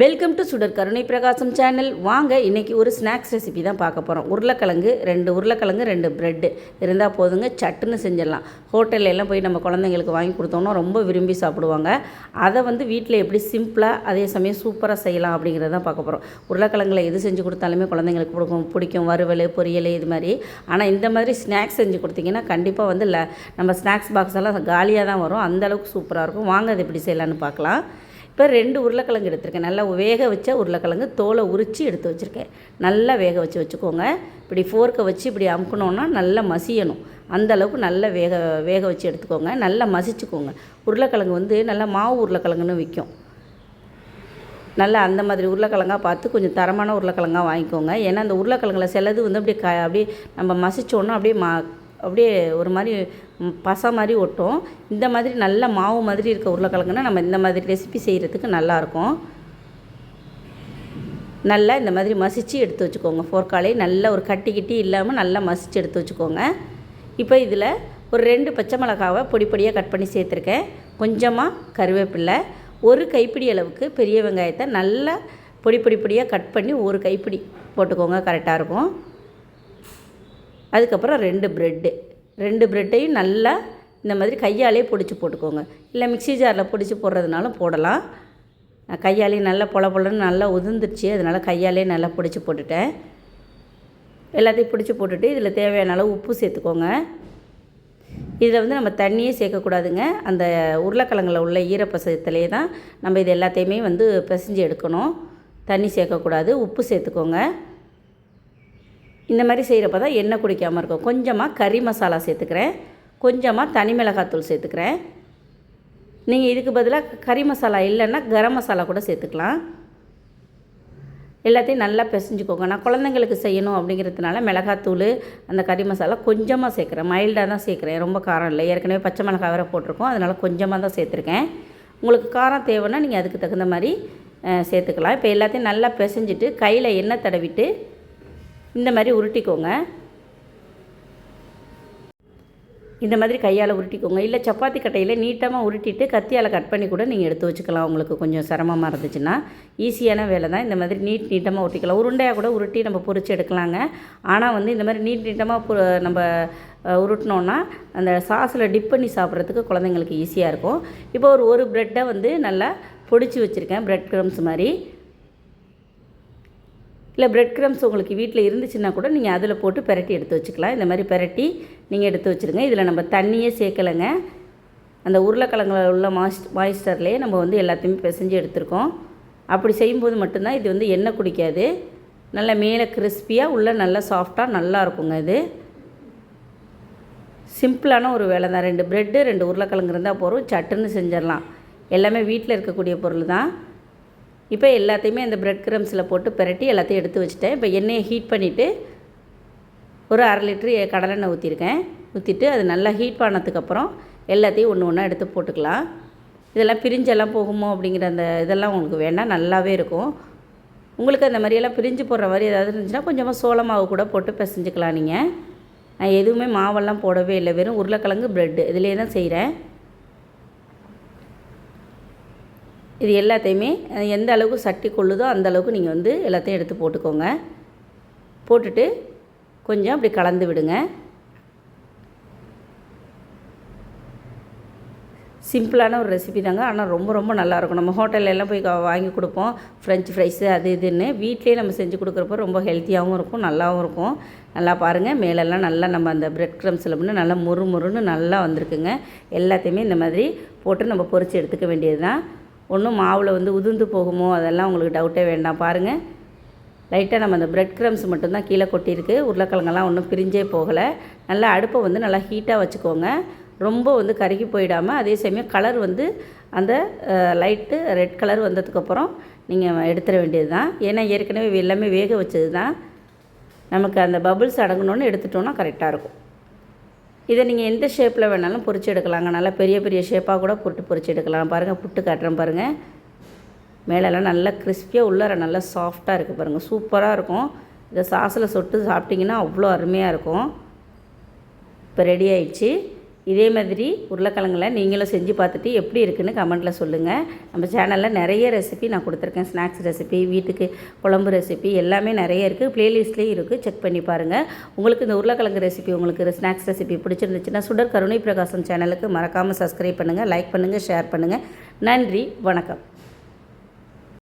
Welcome to சுடர் கருணை பிரகாசம் சேனல் வாங்க இன்றைக்கி ஒரு ஸ்நாக்ஸ் ரெசிபி தான் பார்க்க போகிறோம் உருளைக்கிழங்கு ரெண்டு உருளைக்கிழங்கு ரெண்டு ப்ரெட்டு இருந்தால் போதுங்க சட்டுன்னு செஞ்சிடலாம். ஹோட்டலில் எல்லாம் போய் நம்ம குழந்தைங்களுக்கு வாங்கி கொடுத்தோம்னா ரொம்ப விரும்பி சாப்பிடுவாங்க. அதை வந்து வீட்டில் எப்படி சிம்பிளாக அதே சமயம் சூப்பராக செய்யலாம் அப்படிங்கிறத தான் பார்க்க போகிறோம் உருளைக்கிழங்குல எது செஞ்சு கொடுத்தாலுமே குழந்தைங்களுக்கு பிடிக்கும் பிடிக்கும். வறுவல் பொரியல் இது மாதிரி. ஆனால் இந்த மாதிரி ஸ்நாக்ஸ் செஞ்சு கொடுத்தீங்கன்னா கண்டிப்பாக வந்து ல நம்ம ஸ்நாக்ஸ் பாக்ஸ் எல்லாம் காலியாக தான் வரும். அந்த அளவுக்கு சூப்பராக இருக்கும். வாங்க அது எப்படி செய்யலான்னு பார்க்கலாம். இப்போ ரெண்டு உருளைக்கிழங்கு எடுத்திருக்கேன். நல்லா வேக வச்ச உருளைக்கிழங்கு தோலை உரித்து எடுத்து வச்சுருக்கேன். நல்லா வேக வச்சு வச்சுக்கோங்க. இப்படி ஃபோர்க்கை வச்சு இப்படி அமுக்கணுன்னா நல்லா மசியணும். அந்த அளவுக்கு நல்லா வேக வேக வச்சு எடுத்துக்கோங்க. நல்லா மசிச்சுக்கோங்க. உருளைக்கிழங்கு வந்து நல்லா மாவு உருளைக்கிழங்குன்னு விற்கும் நல்லா அந்த மாதிரி உருளைக்கிழங்கா பார்த்து கொஞ்சம் தரமான உருளைக்கிழங்கா வாங்கிக்கோங்க. ஏன்னா அந்த உருளைக்கிழங்குல சிலது வந்து அப்படியே க அப்படியே நம்ம மசிச்சோன்னா அப்படியே மா அப்படியே ஒரு மாதிரி பசை மாதிரி ஒட்டும். இந்த மாதிரி நல்ல மாவு மாதிரி இருக்க உருளைக்கிழங்குனா நம்ம இந்த மாதிரி ரெசிபி செய்கிறதுக்கு நல்லாயிருக்கும். நல்லா இந்த மாதிரி மசிச்சு எடுத்து வச்சுக்கோங்க. ஃபோர்க்காலே நல்ல ஒரு கட்டி கிட்டி இல்லாமல் நல்லா மசித்து எடுத்து வச்சுக்கோங்க. இப்போ இதில் ஒரு ரெண்டு பச்சை மிளகாவை பொடி பொடியாக கட் பண்ணி சேர்த்துருக்கேன். கொஞ்சமாக கருவேப்பில்லை. ஒரு கைப்பிடி அளவுக்கு பெரிய வெங்காயத்தை நல்லா பொடி பொடி பொடியாக கட் பண்ணி ஒரு கைப்பிடி போட்டுக்கோங்க. கரெக்டாக இருக்கும். அதுக்கப்புறம் ரெண்டு ப்ரெட்டு ரெண்டு ப்ரெட்டையும் நல்லா இந்த மாதிரி கையாலே பிடிச்சி போட்டுக்கோங்க. இல்லை மிக்ஸி ஜாரில் பிடிச்சி போடுறதுனாலும் போடலாம். நான் கையாலே நல்லா பொல பொலன்னு நல்லா உதிர்ந்துருச்சு. அதனால் கையாலே நல்லா பிடிச்சி போட்டுட்டேன். எல்லாத்தையும் பிடிச்சி போட்டுட்டு இதில் தேவையான அளவு உப்பு சேர்த்துக்கோங்க. இதில் வந்து நம்ம தண்ணியே சேர்க்கக்கூடாதுங்க. அந்த உருளைக்கிழங்கில் உள்ள ஈரப்பசத்துலேயே தான் நம்ம இது எல்லாத்தையுமே வந்து பிசைஞ்சு எடுக்கணும். தண்ணி சேர்க்கக்கூடாது. உப்பு சேர்த்துக்கோங்க. இந்த மாதிரி செய்கிறப்ப தான் எண்ணெய் குடிக்காமல் இருக்கும். கொஞ்சமாக கறி மசாலா சேர்த்துக்கிறேன். கொஞ்சமாக தனி மிளகாத்தூள் சேர்த்துக்கிறேன். நீங்கள் இதுக்கு பதிலாக கறி மசாலா இல்லைன்னா கரம் மசாலா கூட சேர்த்துக்கலாம். எல்லாத்தையும் நல்லா பிசைஞ்சுக்கோங்க. நான் குழந்தைங்களுக்கு செய்யணும் அப்படிங்கிறதுனால மிளகாத்தூள் அந்த கறி மசாலா கொஞ்சமாக சேர்க்குறேன். மைல்டாக தான் சேர்க்குறேன். ரொம்ப காரம் இல்லை. ஏற்கனவே பச்சை மிளகாய் வேறு போட்டிருக்கோம். அதனால் கொஞ்சமாக தான் சேர்த்துருக்கேன். உங்களுக்கு காரம் தேவைன்னா நீங்கள் அதுக்கு தகுந்த மாதிரி சேர்த்துக்கலாம். இப்போ எல்லாத்தையும் நல்லா பிசைஞ்சிட்டு கையில் எண்ணெய் தடவிட்டு இந்த மாதிரி உருட்டிக்கோங்க. இந்த மாதிரி கையால் உருட்டிக்கோங்க. இல்லை சப்பாத்தி கட்டையில் நீட்டமாக உருட்டிட்டு கத்தியால் கட் பண்ணி கூட நீங்கள் எடுத்து வச்சுக்கலாம். உங்களுக்கு கொஞ்சம் சிரமமாக இருந்துச்சுன்னா ஈஸியான வேலை தான். இந்த மாதிரி நீட் நீட்டமாக உருட்டிக்கலாம். உருண்டையாக கூட உருட்டி நம்ம பொறிச்சு எடுக்கலாங்க. ஆனால் வந்து இந்த மாதிரி நீட் நீட்டமாக பொ நம்ம உருட்டினோன்னா அந்த சாஸில் டிப் பண்ணி சாப்பிட்றதுக்கு குழந்தைங்களுக்கு ஈஸியாக இருக்கும். இப்போ ஒரு ஒரு ப்ரெட்டை வந்து நல்லா பொடிச்சு வச்சுருக்கேன். ப்ரெட் க்ரம்ஸ் மாதிரி. இல்லை பிரெட் க்ரம்ஸ் உங்களுக்கு வீட்டில் இருந்துச்சுன்னா கூட நீங்கள் அதில் போட்டு பெரட்டி எடுத்து வச்சுக்கலாம். இந்த மாதிரி பெரட்டி நீங்கள் எடுத்து வச்சுருங்க. இதில் நம்ம தண்ணியே சேர்க்கலைங்க. அந்த உருளைக்கிழங்குல உள்ள மாய்ஸ்ட் மாய்ஸ்டர்லேயே நம்ம வந்து எல்லாத்தையுமே பிசைஞ்சு எடுத்திருக்கோம். அப்படி செய்யும்போது மட்டும்தான் இது வந்து எண்ணெய் குடிக்காது. நல்லா மேலே கிறிஸ்பியாக உள்ளே நல்லா சாஃப்டாக நல்லா இருக்குங்க இது. சிம்பிளான ஒரு வேலை தான். ரெண்டு ப்ரெட்டு ரெண்டு உருளைக்கிழங்கு இருந்தால் போதும். சட்டுன்னு செஞ்சிடலாம். எல்லாமே வீட்டில் இருக்கக்கூடிய பொருள் தான். இப்போ எல்லாத்தையுமே அந்த ப்ரெட் கிரம்ஸில் போட்டு பிரட்டி எல்லாத்தையும் எடுத்து வச்சுட்டேன். இப்போ எண்ணெயை ஹீட் பண்ணிவிட்டு ஒரு அரை லிட்ரு கடலெண்ணெய் ஊற்றிருக்கேன் ஊற்றிட்டு அது நல்லா ஹீட் பண்ணதுக்கப்புறம் எல்லாத்தையும் ஒன்று ஒன்றா எடுத்து போட்டுக்கலாம். இதெல்லாம் பிரிஞ்செல்லாம் போகுமோ அப்படிங்கிற அந்த இதெல்லாம் உங்களுக்கு வேண்டாம் நல்லாவே இருக்கும். உங்களுக்கு அந்த மாதிரியெல்லாம் பிரிஞ்சு போடுற மாதிரி ஏதாவது இருந்துச்சுன்னா கொஞ்சமாக சோள மாவு கூட போட்டு பிசைஞ்சுக்கலாம் நீங்கள் நான் எதுவுமே மாவெல்லாம் போடவே இல்லை. வெறும் உருளைக்கிழங்கு ப்ரெட்டு இதிலே தான் செய்கிறேன் இது எல்லாத்தையுமே எந்த அளவுக்கு சட்டி கொள்ளுதோ அந்த அளவுக்கு நீங்கள் வந்து எல்லாத்தையும் எடுத்து போட்டுக்கோங்க. போட்டுட்டு கொஞ்சம் அப்படி கலந்து விடுங்க. சிம்பிளான ஒரு ரெசிபி தாங்க. ஆனால் ரொம்ப ரொம்ப நல்லாயிருக்கும் நம்ம ஹோட்டல்ல எல்லாம் போய் வாங்கி கொடுப்போம். ஃப்ரெஞ்ச் ஃப்ரைஸு அது இதுன்னு. வீட்லேயே நம்ம செஞ்சு கொடுக்குறப்ப ரொம்ப ஹெல்த்தியாகவும் இருக்கும் நல்லாவும் இருக்கும். நல்லா பாருங்கள் மேலெல்லாம் நல்லா நம்ம அந்த பிரெட் க்ரம்ஸில் பண்ணி நல்லா முறு முறுன்னு நல்லா வந்திருக்குங்க. எல்லாத்தையுமே இந்த மாதிரி போட்டு நம்ம பொறிச்சு எடுத்துக்க வேண்டியது தான் ஒன்றும் மாவில் வந்து உதிர்ந்து போகுமோ அதெல்லாம் உங்களுக்கு டவுட்டே வேண்டாம். பாருங்கள் லைட்டாக நம்ம அந்த பிரெட் க்ரம்ஸ் மட்டும்தான் கீழே கொட்டியிருக்கு. உருளைக்கிழங்கெல்லாம் ஒன்றும் பிரிஞ்சே போகலை. நல்லா அடுப்பை வந்து நல்லா ஹீட்டாக வச்சுக்கோங்க. ரொம்ப வந்து கருகி போயிடாமல் அதே சமயம் கலர் வந்து அந்த லைட்டு ரெட் கலர் வந்ததுக்கப்புறம் நீங்கள் எடுத்துட வேண்டியது தான் ஏன்னா ஏற்கனவே எல்லாமே வேக வச்சது தான் நமக்கு அந்த பபுள்ஸ் அடங்கணுன்னு எடுத்துட்டோன்னா கரெக்டாக இருக்கும். இதை நீங்கள் எந்த ஷேப்பில் வேணாலும் பொறிச்சு எடுக்கலாங்க. நல்லா பெரிய பெரிய ஷேப்பாக கூட புட்டு பொறிச்சு எடுக்கலாம். பாருங்கள் புட்டு காட்டுறேன் பாருங்கள் மேலெல்லாம் நல்லா கிறிஸ்பியாக உள்ளார நல்லா சாஃப்டாக இருக்குது பாருங்கள் சூப்பராக இருக்கும். இதை சாஸில் சொட்டு சாப்பிட்டிங்கன்னா அவ்வளோ அருமையாக இருக்கும். இப்போ ரெடி ஆயிடுச்சு. இதே மாதிரி உருளைக்கிழங்குல நீங்களும் செஞ்சு பார்த்துட்டு எப்படி இருக்குன்னு கமெண்ட்டில் சொல்லுங்கள் நம்ம சேனலில் நிறைய ரெசிபி நான் கொடுத்துருக்கேன். ஸ்நாக்ஸ் ரெசிபி வீட்டுக்கு குழம்பு ரெசிபி எல்லாமே நிறைய இருக்குது ப்ளேலிஸ்ட்லேயும் இருக்குது செக் பண்ணி பாருங்கள் உங்களுக்கு இந்த உருளைக்கிழங்கு ரெசிபி உங்களுக்கு ஸ்நாக்ஸ் ரெசிபி பிடிச்சிருந்துச்சுன்னா சுடர் கருணை பிரகாசம் சேனலுக்கு மறக்காமல் சப்ஸ்கிரைப் பண்ணுங்கள் லைக் பண்ணுங்கள் ஷேர் பண்ணுங்கள் நன்றி வணக்கம்.